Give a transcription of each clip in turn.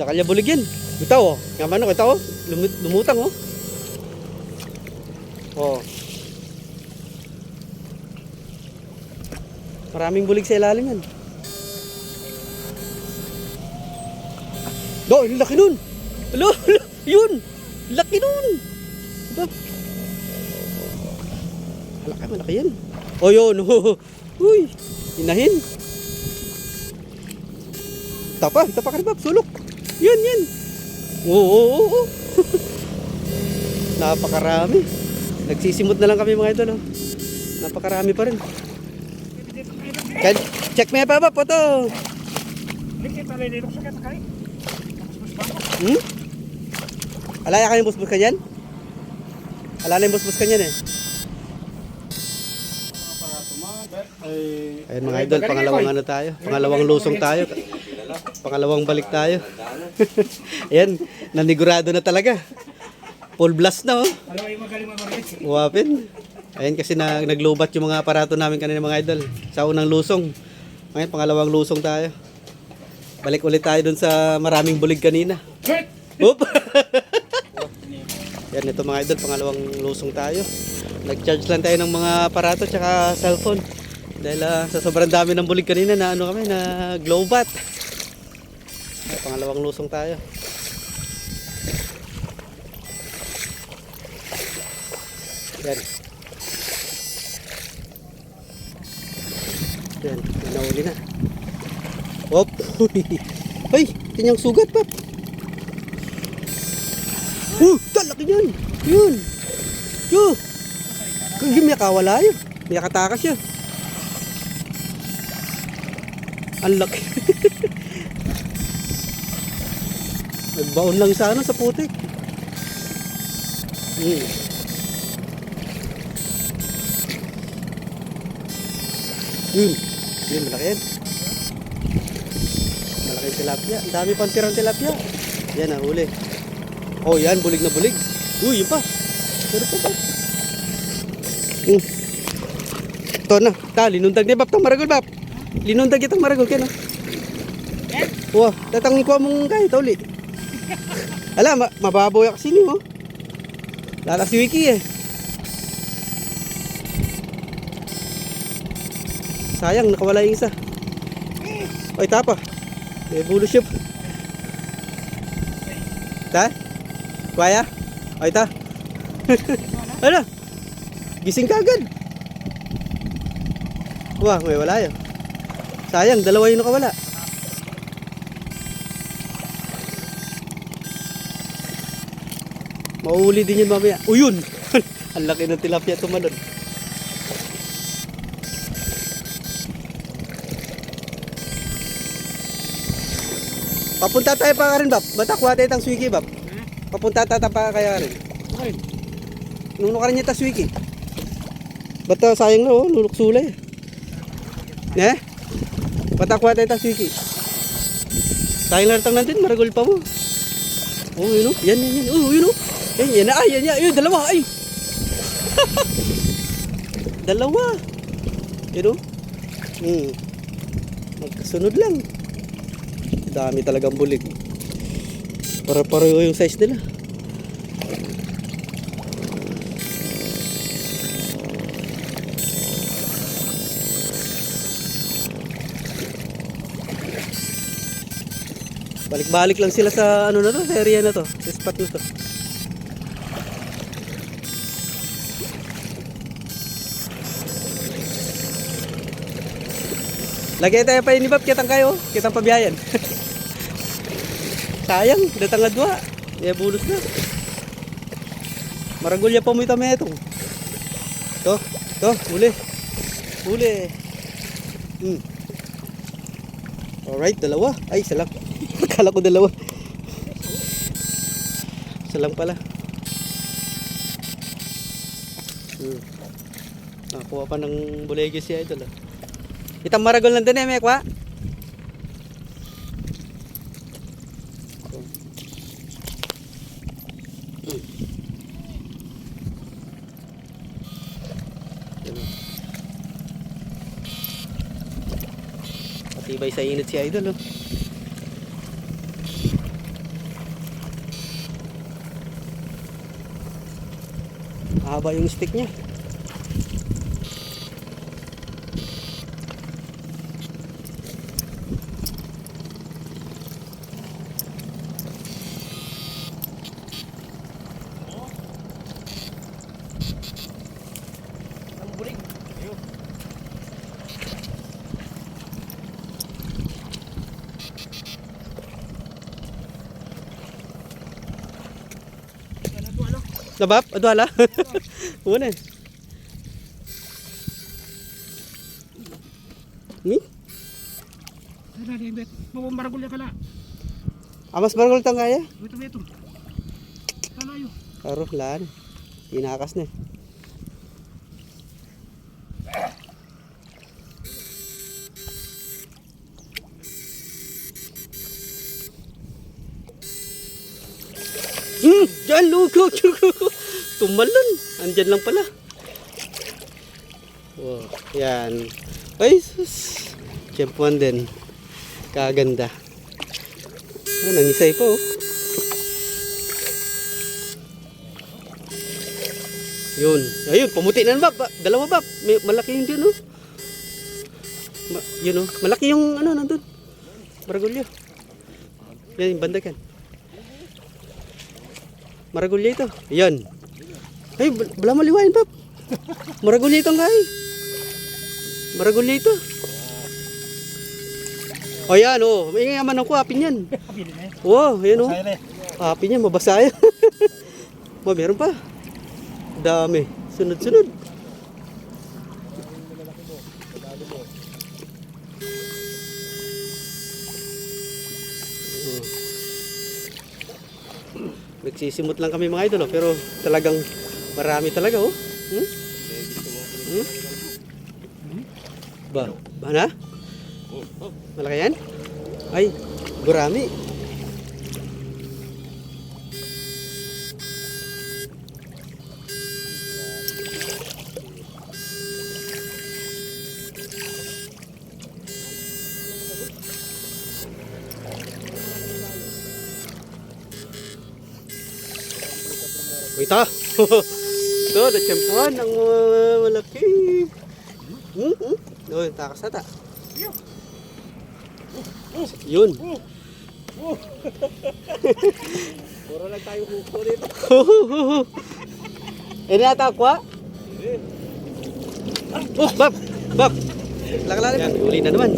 Takalya bulig yan. Ito oh. Nga man ito oh. Lumut lumutang oh. Oh. Maraming bulig sa ilalim yan. Do, yung laki nun. Alo, yun. Laki nun. Diba? Malaki, malaki yan. O yun, oh. Uy, inahin. Tapa, tapa ka na, Bab. Sulok. Yan, yan. Oo, oo, oo. Napakarami. Nagsisimot na lang kami mga ito, no? Napakarami pa rin. Check me pa ba po to? Hmm? Alaya kayong busbus ka dyan? Alala yung busbus ka dyan eh. Ayun mga idol, pangalawang ano tayo. Pangalawang lusong tayo. Pangalawang balik tayo. Ayan, nanigurado na talaga. Full blast na oh. Wapin. Ayan kasi na, naglobat yung mga aparato namin kanina mga idol. Sa unang lusong. Ngayon, pangalawang lusong tayo. Balik ulit tayo dun sa maraming bulig kanina. Oop! Yan, ito mga idol, pangalawang lusong tayo. Nag-charge lang tayo ng mga aparato tsaka cellphone. Dahil ah, sa sobrang dami ng bulig kanina na ano kami, na glowbat. Ay, pangalawang lusong tayo. Yan. Yan, nauli na. Hop! Ay, kanyang sugat pa. Uh, talaki yan. Yun. Yo. Kaya may kawala yun. May katakas yun. Ang laki. Nagbaon lang sa ano, sa putik. Hmm. Yun. Yun, malaki yan. Malaki yung tilapia. Ang dami pang tirang tilapia. Yan, nahuli. Oh, yan, bulig na bulig. Uy, yun pa. Pero pa ba? Hmm. Ito na. Ta, linundag ni Bap. Tang maragol, Bap. Linundag itang maragol. Kaya na. Wah, tatangin ko mong kahit uli. Ala, ma mababaw yung kasini mo. Lala si Wiki eh. Sayang, nakawala yung isa. Ay, tapa. May bulo siya. Ta? Kuya? Ay, ta? ano? Gising ka agad. Wah, may wala yun. Sayang, dalawa yung nakawala. Mauuli din yun mamaya. O yun! Ang laki ng tilapia tumalon. Papunta tayo pa rin, Bab. Bata, kuha tayo tang swiki, Bab. Papunta tayo pa kaya rin. Nuno ka rin niya ta swiki. Bata, sayang na, oh. Nulok sulay. Eh? Bata, kuha tayo tang swiki. Sayang lang tang nandun, maragol pa mo. Oh, yun, oh. Yan, yan, yan. Oh, yun, oh. Yan, yan, ay, yan, yan. Yun, dalawa, ay. dalawa. Yun, oh. Hmm. Magkasunod lang. Dami talagang bulig. Para pareho yung size nila. Balik-balik lang sila sa ano na to, sa area na to, sa spot na to. Lagay tayo pa inibab, kitang kayo, kitang pabiyayan. Sayang, datang nga dua. Ya bulos na. Maragulya pa mo ito metong. To, to, huli. Huli. Hmm. Alright, dalawa. Ay, isa Akala ko dalawa. Isa lang pala. Hmm. Nakuha pa ng bulege si Idol. Ah. Itang maragol lang din eh, Mekwa. Patibay sa init si Idol. Oh. Haba yung stick niya. Nabap? Adwala? Una. Mi? Ano na, David? Mabumaragol ka na. Amas barangol tang kaya? Ito, ito. Kalayo. Karo, laan. Tinakas na eh. Hmm, lugo, lugo. Tumalon. Andyan lang pala. Wow, yan. Ay, sus. Tiyempuan din. Kaganda. Oh, nangisay po. oh. Yun. Ayun, pumuti na bab. Ba- Dalawa bab. May, malaki yung dyan, oh. Ma, yun, oh. Malaki yung, ano, nandun. Maragulyo. Yan, yung banda kan. Maragulyo ito. Yan. Ay, bal- bala maliwain, bab. Maragulyo itong kay. Maragulyo ito. O yan, oh. May yaman ako, apin yan. Pili na eh. Wow, yan, oh. Happy niya, mabasa yan. Ma, meron pa. Dami. Sunod-sunod. Nagsisimot lang kami mga idol, oh, pero talagang marami talaga, oh. Hmm? Hmm? Ba, ba na? Malaki yan? Ay, gurami. Ito. ito, natsyempuhan ng uh, malaki. Hmm, hmm. Oh, takas na ta. Yun. Puro lang tayo huko dito. Ini ata ako, ha? Oh, bab, bab. Lakalalim. Yan, uli na naman.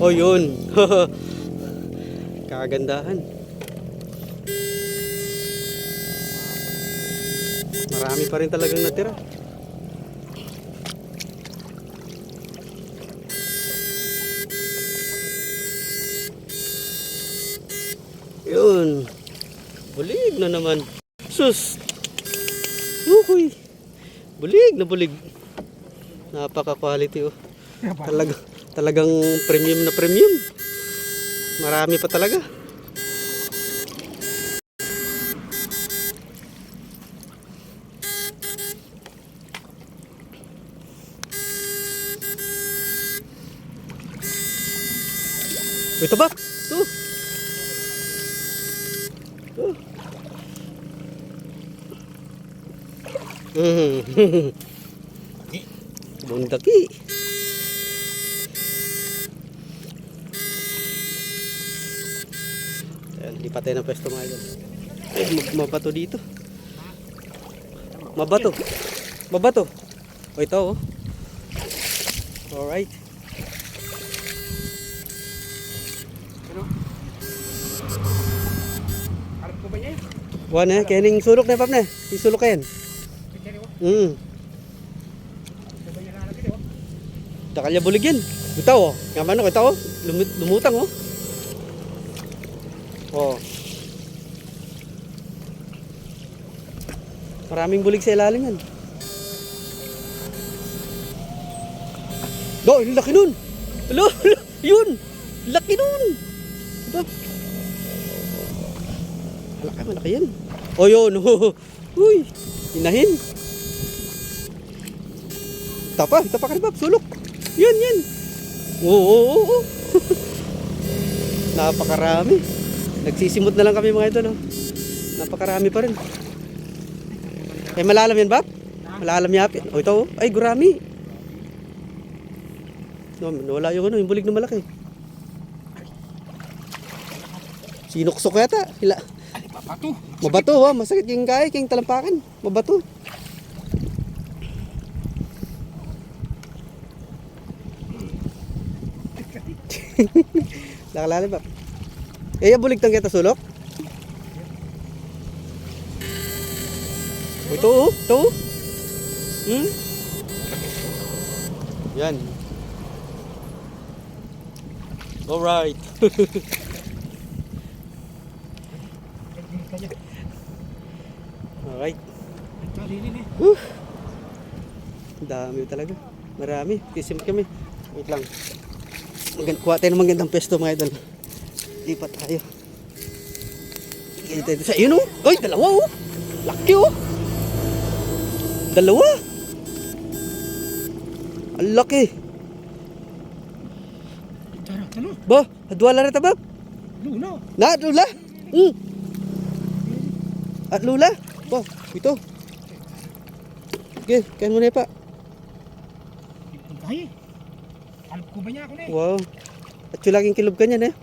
Oh, yun. Kagandahan. Marami pa rin talagang natira. Yun. Bulig na naman. Sus. Uhuy. Bulig na bulig. Napaka quality oh. Talaga, talagang premium na premium. Marami pa talaga. Ito ba? Ito. Ito. Mhm. Bundaki. Ayan, lipat tayo ng pwesto mga idol. Mabato dito. Mabato. Mabato. O ito oh. Alright. Buwan eh, kaya ning sulok na pap na. Isulok ka yan. Picture ko. Hmm. Sabay niya na natin oh. Takalya bulig yan. Ito oh. Nga man ito oh. Lumut lumutang oh. Oh. Maraming bulig sa ilalim yan. Do, laki nun. Alo, yun. Laki nun. Ito. Malaki, malaki yan. Oh, yun. Uy, inahin. Tapa, tapa ka Bob. Sulok. Yan, yan. Oo, oo, oo. Napakarami. Nagsisimot na lang kami mga ito, no? Napakarami pa rin. Eh, malalam yan, Bap? Malalam yapit. O, ito, oh. Ay, gurami. No, wala yung ano, yung bulig na malaki. Sinuksok yata. Hila. Ay, papato. Mabato, ha? Masakit yung kaya, king talampakan. Mabato. Nakalalim ba? Eh, yung bulig tang kita sulok? Ito, oh. Ito, oh. Hmm? Yan. Alright. Alright. Ang Dami talaga. Marami. Kisim kami. Wait lang. Magand kuha tayo ng magandang pesto mga idol. Lipat tayo. Ganyan tayo sa yun oh. Oy, dalawa oh. Laki oh. Dalawa. Ang laki. Tara, talo. Ba, adwala na tabab. Luno. Na, lula. Hmm. At lula. Ba, ito. Okay, kain mo na pa. Tayo. Alam ko ba niya ako na eh. Wow. At yung laging kilob ka niyan eh.